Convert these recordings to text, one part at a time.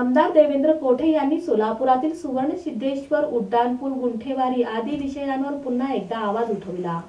आमदार देवेंद्र कोठे यांनी सोलापुरातील सुवर्ण सिद्धेश्वर उड्डाणपूल गुंठेवारी आदी विषयांवर पुन्हा एकदा आवाज उठवला.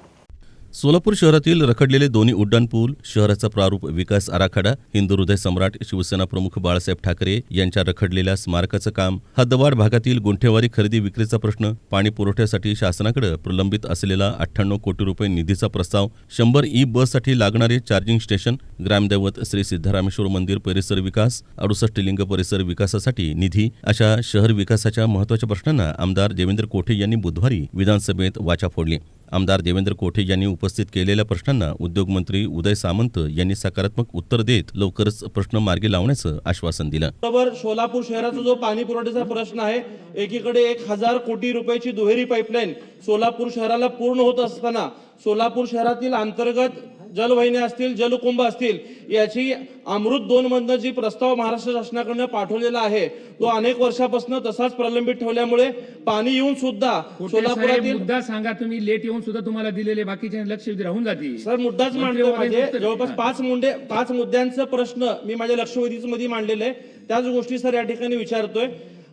सोलापूर शहरातील रखडलेले दोन्ही उड्डाणपूल शहराचा प्रारूप विकास आराखडा हिंदू हृदय सम्राट शिवसेना प्रमुख बाळासाहेब ठाकरे यांच्या रखडलेल्या स्मारकाचं काम हद्दवाड भागातील गुंठेवारी खरेदी विक्रीचा प्रश्न पाणी पुरवठ्यासाठी शासनाकडे प्रलंबित असलेला अठ्ठ्याण्णव कोटी रुपये निधीचा प्रस्ताव शंभर ई बससाठी लागणारे चार्जिंग स्टेशन ग्रामदैवत श्री सिद्धरामेश्वर मंदिर परिसर विकास अडुसष्ट लिंग परिसर विकासासाठी निधी अशा शहर विकासाच्या महत्त्वाच्या प्रश्नांना आमदार देवेंद्र कोठे यांनी बुधवारी विधानसभेत वाचा फोडली. आमदार देवेंद्र कोठे यांनी उपस्थित केलेल्या प्रश्नांना उद्योगमंत्री उदय सामंत यांनी सकारात्मक उत्तर देत लवकरच प्रश्न मार्गी लावण्याचं आश्वासन दिलं. बरोबर सोलापूर शहराचा जो पाणी पुरवठ्याचा प्रश्न आहे एकीकडे एक हजार कोटी रुपयाची दुहेरी पाईपलाईन सोलापूर शहराला पूर्ण होत असताना सोलापूर शहरातील अंतर्गत जलवाहिन्या असतील जलकुंभ असतील याची अमृत दोन मधनं जी प्रस्ताव महाराष्ट्र शासनाकडनं पाठवलेला आहे तो अनेक वर्षापासून तसाच प्रलंबित ठेवल्यामुळे पाणी येऊन सुद्धा सोलापुरातील मुद्दा सांगा तुम्ही लेट येऊन सुद्धा तुम्हाला दिलेले बाकीचे लक्ष राहून जातील सर मुद्दाच मांडले पाहिजे जवळपास. पाच मुंडे पाच मुद्द्यांचा प्रश्न मी माझ्या लक्षवेधीच मध्ये मांडलेले त्याच गोष्टी सर या ठिकाणी विचारतोय.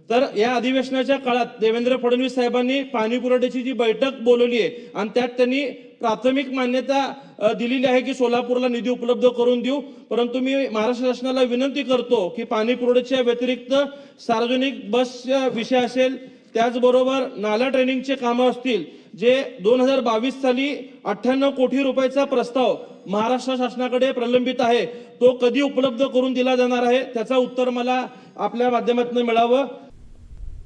तर या अधिवेशनाच्या काळात देवेंद्र फडणवीस साहेबांनी पाणी पुरवठ्याची जी बैठक बोलवली आहे आणि त्यात त्यांनी प्राथमिक मान्यता दिलेली आहे की सोलापूरला निधी उपलब्ध करून देऊ. परंतु मी महाराष्ट्र शासनाला विनंती करतो की पाणी पुरवठ्याच्या व्यतिरिक्त सार्वजनिक बसचा विषय असेल त्याचबरोबर नाला ट्रेनिंगचे कामं असतील जे दोन हजार बावीस साली अठ्ठ्याण्णव कोटी रुपयाचा प्रस्ताव महाराष्ट्र शासनाकडे प्रलंबित आहे तो कधी उपलब्ध करून दिला जाणार आहे त्याचा उत्तर मला आपल्या माध्यमातून मिळावं.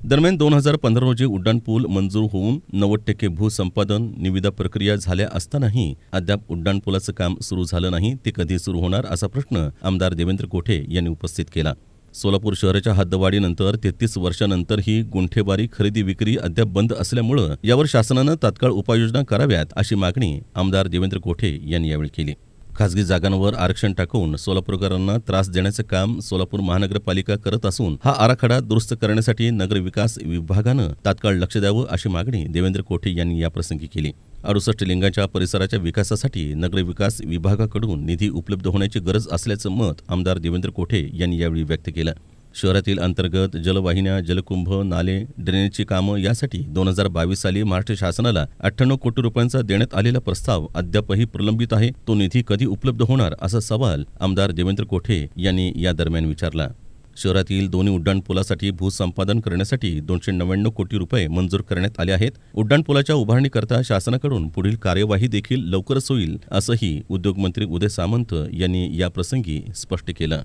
दरम्यान दोन हजार पंधरा रोजी उड्डाणपूल मंजूर होऊन नव्वद टक्के भूसंपादन निविदा प्रक्रिया झाल्या असतानाही अद्याप उड्डाणपुलाचं काम सुरू झालं नाही ते कधी सुरू होणार असा प्रश्न आमदार देवेंद्र कोठे यांनी उपस्थित केला. सोलापूर शहराच्या हद्दवाढीनंतर तेहतीस वर्षानंतर ही गुंठेबारी खरेदी विक्री अद्याप बंद असल्यामुळं यावर शासनानं तात्काळ उपाययोजना कराव्यात अशी मागणी आमदार देवेंद्र कोठे यांनी यावेळी केली. खासगी जागांवर आरक्षण टाकून सोलापूरकरांना त्रास देण्याचं काम सोलापूर महानगरपालिका करत असून हा आराखडा दुरुस्त करण्यासाठी नगर विकास विभागानं तात्काळ लक्ष द्यावं अशी मागणी देवेंद्र कोठे यांनी याप्रसंगी केली. अडुसष्ट लिंगाच्या परिसराच्या विकासासाठी नगर विकास विभागाकडून निधी उपलब्ध होण्याची गरज असल्याचं मत आमदार देवेंद्र कोठे यांनी यावेळी व्यक्त केलं. शहरातील अंतर्गत जलवाहिन्या जलकुंभ नाले ड्रेनेजची कामं यासाठी दोन हजार बावीस साली महाराष्ट्र शासनाला अठ्ठ्याण्णव कोटी रुपयांचा देण्यात आलेला प्रस्ताव अद्यापही प्रलंबित आहे. तो निधी कधी उपलब्ध होणार असा सवाल आमदार देवेंद्र कोठे यांनी या दरम्यान विचारला. शहरातील दोन्ही उड्डाणपुलासाठी भूसंपादन करण्यासाठी दोनशे नव्याण्णव कोटी रुपये मंजूर करण्यात आले आहेत. उड्डाणपुलाच्या उभारणीकरता शासनाकडून पुढील कार्यवाही देखील लवकरच होईल असंही उद्योगमंत्री उदय सामंत यांनी या प्रसंगी स्पष्ट केलं.